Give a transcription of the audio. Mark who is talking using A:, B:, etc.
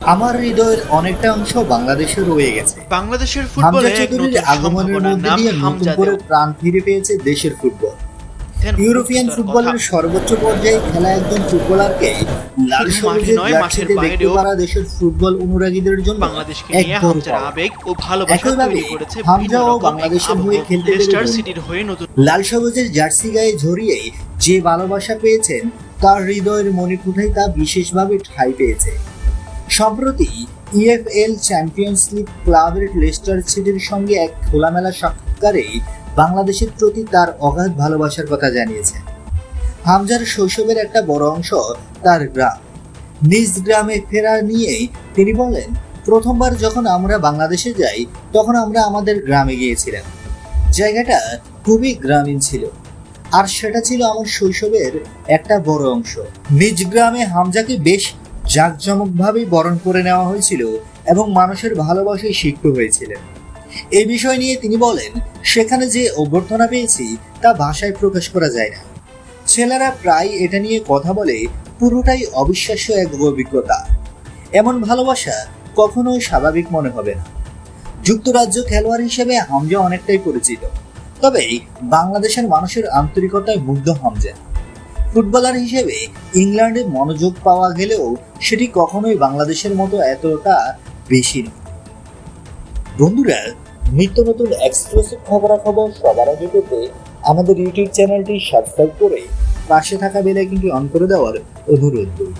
A: আমার হৃদয়ের অনেকটা অংশ বাংলাদেশে রয়ে গেছে।
B: বাংলাদেশের
A: হামজা
B: ফুটবলে
A: চৌধুরীর আগমনের মধ্যে দিয়ে নতুন করে প্রাণ ফিরে পেয়েছে দেশের ফুটবল। ইউরোপিয়ান ফুটবলের সর্বোচ্চ পর্যায়ে খেলা একজন ফুটবলারকে লাল সবুজের জার্সিতে দেখতে পারা দেশের ফুটবল অনুরাগীদের জন্য
B: বাংলাদেশকে
A: এক
B: নিয়ে
A: বড়
B: হামজার আবেগ ও ভালোবাসা তৈরি করেছে
A: হামজা ও বাংলাদেশের হয়ে খেলতে
B: সিটির হয়ে নতুন
A: লাল সবুজের জার্সি গায়ে জড়িয়ে যে ভালোবাসা পেয়েছেন তার হৃদয়ের মনে মণিকুঠায় তা বিশেষভাবে ঠাঁই পেয়েছে। সম্প্রতি ইএফএল চ্যাম্পিয়ন্স লিগ ক্লাবের লেস্টার সিটির সঙ্গে এক খোলামেলা সাক্ষাৎকারে বাংলাদেশের প্রতি তার অগাধ ভালোবাসার কথা জানিয়েছেন হামজার শৈশবের একটা বড় অংশ তার গ্রাম। নিজ গ্রামে ফেরা নিয়ে তিনি বলেন, প্রথমবার যখন আমরা বাংলাদেশে যাই, তখন আমরা আমাদের গ্রামে গিয়েছিলাম। জায়গাটা খুবই গ্রামীণ ছিল। আর সেটা ছিল আমার শৈশবের একটা বড় অংশ। নিজ গ্রামে হামজাকে বেশ জাঁকজমকভাবেই বরণ করে নেওয়া হয়েছিল এবং মানুষের ভালোবাসায় সিক্ত হয়েছিলেন। এই বিষয় নিয়ে তিনি বলেন, সেখানে যে অভ্যর্থনা পেয়েছি, তা ভাষায় প্রকাশ করা যায় না। ছেলেরা প্রায় এটা নিয়ে কথা বলে, পুরোটাই অবিশ্বাস্য এক অভিজ্ঞতা। এমন ভালোবাসা কখনোই স্বাভাবিক মনে হবে না। যুক্তরাজ্য খেলোয়াড় হিসেবে হামজা অনেকটাই পরিচিত। তবে বাংলাদেশের মানুষের আন্তরিকতায় মুগ্ধ হামজা। ফুটবলার হিসেবে ইংল্যান্ডে মনোযোগ পাওয়া গেলেও সেটি কখনোই বাংলাদেশের মতো এতটা বেশি নয়। বন্ধুরা, নিত্য নতুন এক্সক্লুসিভ খবরাখবর সবার আগে পেতে আমাদের ইউটিউব চ্যানেলটি সাবস্ক্রাইব করে পাশে থাকা বেলাইকনটি অন করে দেওয়ার অনুরোধ করি